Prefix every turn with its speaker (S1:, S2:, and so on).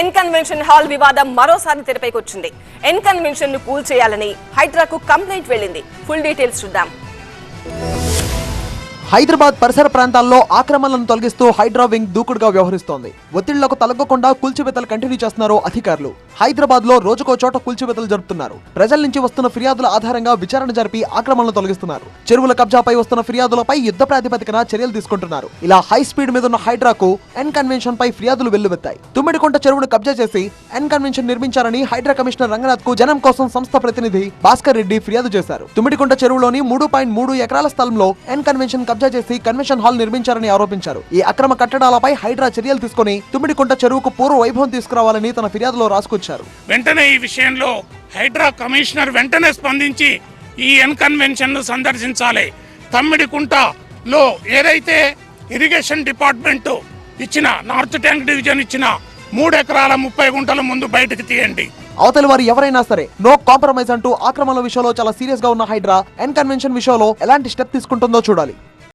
S1: N convention hall వివాదం మరోసారి తెరపైకి వచ్చింది ఎన్ కన్వెన్షన్ను కూల్ చేయాలని హైడ్రాకు కంప్లైంట్ వెళ్ళింది. ఫుల్ డీటెయిల్స్ చూద్దాం.
S2: హైదరాబాద్ పరిసర ప్రాంతాల్లో ఆక్రమణలను తొలగిస్తూ హైడ్రా వింగ్ దూకుడుగా వ్యవహరిస్తోంది. ఒత్తిళ్ళకు తలగకుండా కూల్చివేతలు కంటిన్యూ చేస్తున్నారు అధికారులు. హైదరాబాద్లో రోజుకో చోట కూల్చివేతలు జరుపుతున్నారు. ప్రజల నుంచి వస్తున్న ఫిర్యాదుల ఆధారంగా విచారణ జరిపి ఆక్రమణలు తొలగిస్తున్నారు. చెరువుల కబ్జాపై వస్తున్న ఫిర్యాదులపై యుద్ధ ప్రాతిపదికన చర్యలు తీసుకుంటున్నారు. ఇలా హై స్పీడ్ మీద ఉన్న హైడ్రాకు ఎన్ కన్వెన్షన్ పై ఫిర్యాదులు వెల్లువెత్తాయి. తుమ్మిడికొంట చెరువును కబ్జా చేసి ఎన్ కన్వెన్షన్ నిర్మించారని హైడ్రా కమిషనర్ రంగనాథ్కు జనం కోసం సంస్థ ప్రతినిధి భాస్కర్ రెడ్డి ఫిర్యాదు చేశారు. తుమ్మిడికొంట చెరువులోని మూడు పాయింట్ మూడు ఎకరాల స్థలంలో ఎన్ కన్వెన్షన్ కబ్జా చేసి కన్వెన్షన్ హాల్ నిర్మించారని ఆరోపించారు. ఈ అక్రమ కట్టడాలపై హైడ్రా చర్యలు తీసుకుని తుమ్మిడికొంట చెరువుకు పూర్వ వైభవం తీసుకురావాలని తన ఫిర్యాదులో రాసుకొచ్చారు
S3: వెంటనే ఈ విషయంలో హైడ్రా కమిషనర్ వెంటనే స్పందించి ఈ ఎన్ కన్వెన్షన్ను సందర్శించాలి. తమ్మిడికుంటలో ఏదైతే ఇరిగేషన్ డిపార్ట్మెంట్ ఇచ్చిన నార్త్ ట్యాంక్ డివిజన్ ఇచ్చిన మూడు ఎకరాల ముప్పై గుంటల ముందు బయటకు తీయండి.
S2: అవతలి వారు ఎవరైనా సరే నో కాంప్రమైజ్ అంటూ ఆక్రమణల విషయంలో చాలా సీరియస్గా ఉన్న హైడ్రా ఎన్ కన్వెన్షన్ విషయంలో ఎలాంటి స్టెప్ తీసుకుంటుందో చూడాలి.